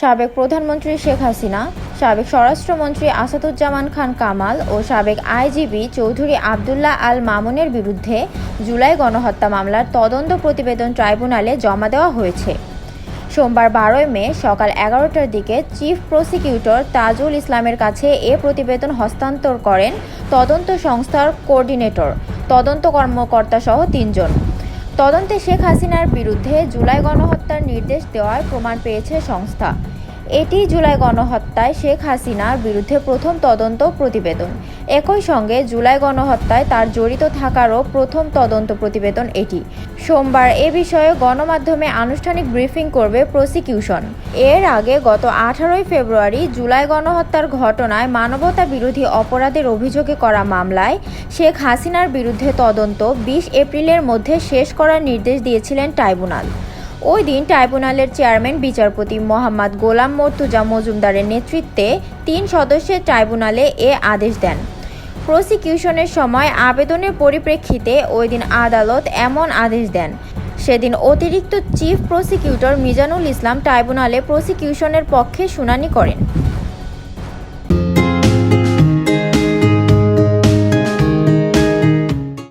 সাবেক প্রধানমন্ত্রী শেখ হাসিনা, সাবেক স্বরাষ্ট্রমন্ত্রী আসাদুজ্জামান খান কামাল ও সাবেক আইজিপি চৌধুরী আবদুল্লাহ আল মামুনের বিরুদ্ধে জুলাই গণহত্যা মামলার তদন্ত প্রতিবেদন ট্রাইব্যুনালে জমা দেওয়া হয়েছে। সোমবার বারোই মে সকাল এগারোটার দিকে চিফ প্রসিকিউটর তাজুল ইসলামের কাছে এ প্রতিবেদন হস্তান্তর করেন তদন্ত সংস্থার কোঅর্ডিনেটর। তদন্ত কর্মকর্তা সহ তিনজন। তদন্তে শেখ হাসিনার বিরুদ্ধে জুলাই গণহত্যার নির্দেশ দেওয়ার প্রমাণ পেয়েছে সংস্থা। এটি জুলাই গণহত্যায় শেখ হাসিনার বিরুদ্ধে প্রথম তদন্ত প্রতিবেদন। একই সঙ্গে জুলাই গণহত্যায় তার জড়িত থাকারও প্রথম তদন্ত প্রতিবেদন এটি। সোমবার এ বিষয়ে গণমাধ্যমে আনুষ্ঠানিক ব্রিফিং করবে প্রসিকিউশন। এর আগে গত আঠারোই ফেব্রুয়ারি জুলাই গণহত্যার ঘটনায় মানবতা বিরোধী অপরাধের অভিযোগে করা মামলায় শেখ হাসিনার বিরুদ্ধে তদন্ত বিশ এপ্রিলের মধ্যে শেষ করার নির্দেশ দিয়েছিলেন ট্রাইব্যুনাল। ওই দিন ট্রাইব্যুনালের চেয়ারম্যান, বিচারপতি মোহাম্মদ গোলাম মর্তুজা মজুমদারের নেতৃত্বে তিন সদস্যের ট্রাইব্যুনালে এ আদেশ দেন। প্রসিকিউশনের সময় আবেদনের পরিপ্রেক্ষিতে ওই দিন আদালত এমন আদেশ দেন। সেদিন অতিরিক্ত চিফ প্রসিকিউটর মিজানুল ইসলাম ট্রাইব্যুনালে প্রসিকিউশনের পক্ষে শুনানি করেন।